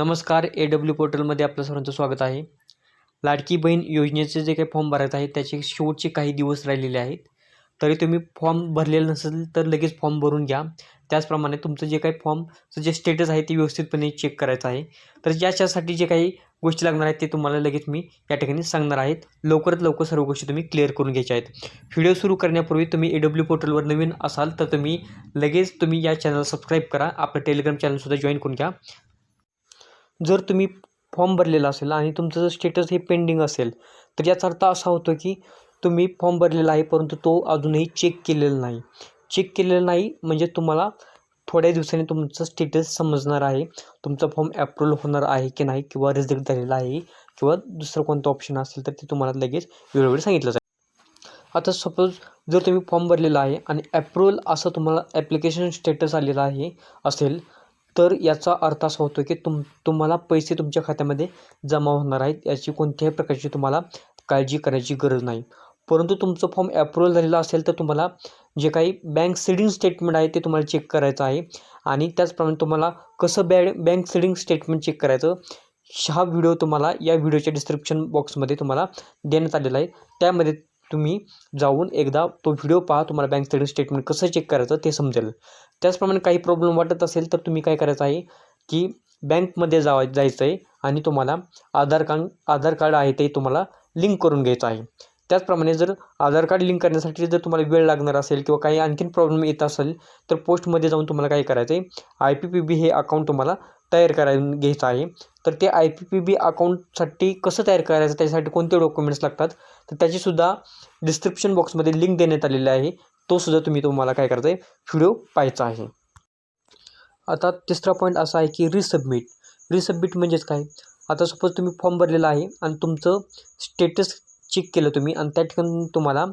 नमस्कार A W पोर्टलमध्ये आपलं सर्वांचं स्वागत आहे. लाडकी बहीण योजनेचे जे काही फॉर्म भरायचं आहेत त्याचे शेवटचे काही दिवस राहिलेले आहेत. तरी तुम्ही फॉर्म भरलेलं नसेल तर लगेच फॉर्म भरून घ्या. त्याचप्रमाणे तुमचं जे काही फॉर्मचं जे स्टेटस आहे ते व्यवस्थितपणे चेक करायचं आहे. तर याच्यासाठी जे काही गोष्टी लागणार आहेत ते तुम्हाला लगेच मी या ठिकाणी सांगणार आहेत लवकरात लवकर सर्व गोष्टी तुम्ही क्लिअर करून घ्यायच्या आहेत. व्हिडिओ सुरू करण्यापूर्वी तुम्ही ए डब्ल्यू पोर्टलवर नवीन असाल तर तुम्ही लगेच तुम्ही या चॅनल सबस्क्राईब करा. आपलं टेलिग्राम चॅनलसुद्धा जॉईन करून घ्या. जर तुम्ही फॉर्म भरलेला असेल आणि तुमचं जर स्टेटस हे पेंडिंग असेल तर याचा अर्थ असा होतो की तुम्ही फॉर्म भरलेला आहे परंतु तो अजूनही चेक केलेला नाही. चेक केलेला नाही म्हणजे तुम्हाला थोड्या दिवसांनी तुमचं स्टेटस समजणार आहे तुमचा फॉर्म ॲप्रूव्हल होणार आहे की नाही किंवा रिजेक्ट झालेला आहे किंवा दुसरं कोणतं ऑप्शन असेल तर ते तुम्हाला लगेच वेळोवेळी सांगितलं जाईल. आता सपोज जर तुम्ही फॉर्म भरलेला आहे आणि ॲप्रूव्हल असं तुम्हाला ॲप्लिकेशन स्टेटस आलेला आहे असेल तर याचा अर्थ असा होतो की तुम तुम्हाला पैसे तुमच्या खात्यामध्ये जमा होणार आहेत याची कोणत्याही प्रकारची तुम्हाला काळजी करायची गरज नाही. परंतु तुमचं फॉर्म ॲप्रूव्हल झालेला असेल तर तुम्हाला जे काही बँक सिडिंग स्टेटमेंट आहे ते तुम्हाला चेक करायचं आहे. आणि त्याचप्रमाणे तुम्हाला कसं बॅ बँक सिडिंग स्टेटमेंट चेक करायचं हा व्हिडिओ तुम्हाला या व्हिडिओच्या डिस्क्रिप्शन बॉक्समध्ये तुम्हाला देण्यात आलेला आहे. त्यामध्ये तुम्ही जाऊन एकदा तो व्हिडिओ पहा तुम्हाला बँक स्टेटमेंट स्टेटमेंट कसं चेक करायचं ते समजेल. त्याचप्रमाणे काही प्रॉब्लेम वाटत असेल तर तुम्ही काय करायचं आहे की बँकमध्ये जावा जायचं आहे आणि तुम्हाला आधार कार्ड आधार कार्ड आहे ते तुम्हाला लिंक करून घ्यायचं आहे. त्याचप्रमाणे जर आधार कार्ड लिंक करण्यासाठी जर तुम्हाला वेळ लागणार असेल किंवा काही आणखीन प्रॉब्लेम येत असेल तर पोस्टमध्ये जाऊन तुम्हाला काय करायचं आहे आय पी पी बी हे अकाउंट तुम्हाला तयार करायला घ्यायचं आहे. तर ते आय पी पी बी अकाउंटसाठी कसं तयार करायचं त्याच्यासाठी कोणते डॉक्युमेंट्स लागतात तर त्याचीसुद्धा डिस्क्रिप्शन बॉक्समध्ये लिंक देण्यात आलेली आहे. तोसुद्धा तुम्ही तुम्हाला काय करायचं आहे व्हिडिओ पाहायचा आहे. आता तिसरा पॉईंट असा आहे की रिसबमिट रिसबमिट म्हणजेच काय? आता सपोज तुम्ही फॉर्म भरलेला आहे आणि तुमचं स्टेटस चेक केलं तुम्ही आणि त्या ठिकाणी तुम्हाला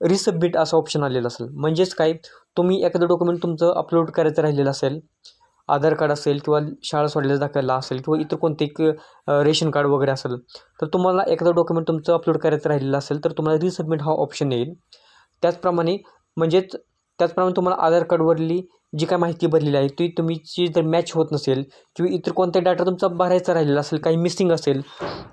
रिसबमिट असं ऑप्शन आलेला असेल. म्हणजेच काय? तुम्ही एखादं डॉक्युमेंट तुमचं अपलोड करायचं राहिलेलं असेल आधार कार्ड असेल किंवा शाळा सोडलेला दाखवायला असेल किंवा इतर कोणते एक रेशन कार्ड वगैरे असेल तर तुम्हाला एखादं डॉक्युमेंट तुमचं अपलोड करायचं राहिलेलं असेल तर तुम्हाला रिसबमिट हा ऑप्शन येईल. त्याचप्रमाणे म्हणजेच त्याचप्रमाणे तुम्हाला आधार कार्डवरली जी काय माहिती भरलेली आहे ती तुमची जर मॅच होत नसेल किंवा इतर कोणता डाटा तुमचा भरायचा राहिलेला असेल काही मिसिंग असेल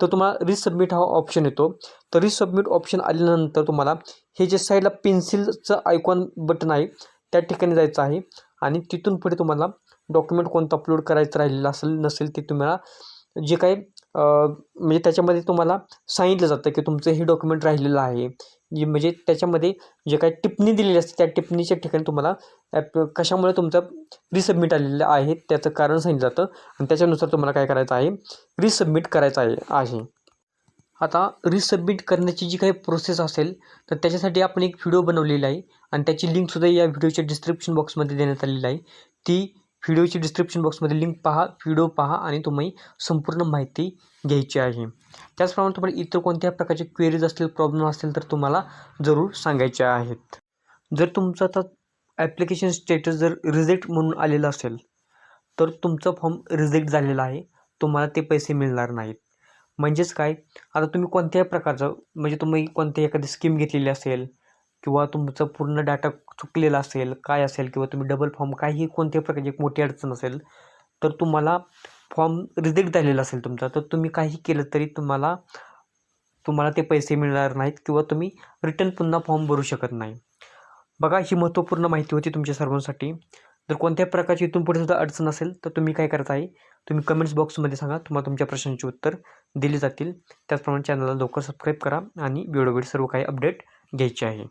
तर तुम्हाला रिसबमिट हा ऑप्शन येतो. तर रिसबमिट ऑप्शन आल्यानंतर तुम्हाला हे जे साईडला पेन्सिलचं आयकॉन बटन आहे त्या ठिकाणी जायचं आहे आणि तिथून पुढे तुम्हाला डॉक्युमेंट कोणतं अपलोड करायचं राहिलेलं असेल नसेल ते तुम्हाला जे काही म्हणजे त्याच्यामध्ये तुम्हाला सांगितलं जातं की तुमचं हे डॉक्युमेंट राहिलेलं आहे. जे म्हणजे त्याच्यामध्ये जे काही टिप्पणी दिलेली असते त्या टिप्पणीच्या ठिकाणी तुम्हाला ॲप कशामुळे तुमचं रिसबमिट आलेलं आहे त्याचं कारण सांगितलं जातं. आणि त्याच्यानुसार तुम्हाला काय करायचं आहे? रिसबमिट करायचं आहे आहे. आता रिसबमिट करण्याची जी काही प्रोसेस असेल तर त्याच्यासाठी आपण एक व्हिडिओ बनवलेला आहे. आणि त्याची लिंकसुद्धा या व्हिडिओच्या डिस्क्रिप्शन बॉक्समध्ये देण्यात आलेली आहे. ती व्हिडिओची डिस्क्रिप्शन बॉक्समध्ये लिंक पहा व्हिडिओ पहा आणि तुम्ही संपूर्ण माहिती घ्यायची आहे. त्याचप्रमाणे तुम्हाला इतर कोणत्या प्रकारचे क्वेरीज असतील प्रॉब्लेम असतील तर तुम्हाला जरूर सांगायचे आहेत. जर तुमचं आता ॲप्लिकेशन स्टेटस जर रिजेक्ट म्हणून आलेलं असेल तर तुमचा फॉर्म रिजेक्ट झालेला आहे. तुम्हाला ते पैसे मिळणार नाहीत. म्हणजेच काय? आता तुम्ही कोणत्याही प्रकारचं म्हणजे तुम्ही कोणत्याही एखादी स्कीम घेतलेली असेल किंवा तुमचं पूर्ण डाटा चुकलेला असेल काय असेल किंवा तुम्ही डबल फॉर्म काहीही कोणत्याही प्रकारची एक मोठी अडचण असेल तर तुम्हाला फॉर्म रिजेक्ट झालेला असेल तुमचा तर तुम्ही काही केलं तरी तुम्हाला तुम्हाला ते पैसे मिळणार नाहीत किंवा तुम्ही रिटर्न पुन्हा फॉर्म भरू शकत नाही. बघा ही महत्त्वपूर्ण माहिती होती तुमच्या सर्वांसाठी. जर कोणत्याही प्रकारची इथून पुढे सुद्धा अडचण असेल तर तुम्ही काय करत आहे तुम्ही कमेंट्स बॉक्समध्ये सांगा तुम्हाला तुमच्या प्रश्नांची उत्तर दिली जातील. त्याचप्रमाणे चॅनलला लवकर सबस्क्राईब करा आणि वेळोवेळी सर्व काही अपडेट घ्यायचे आहे.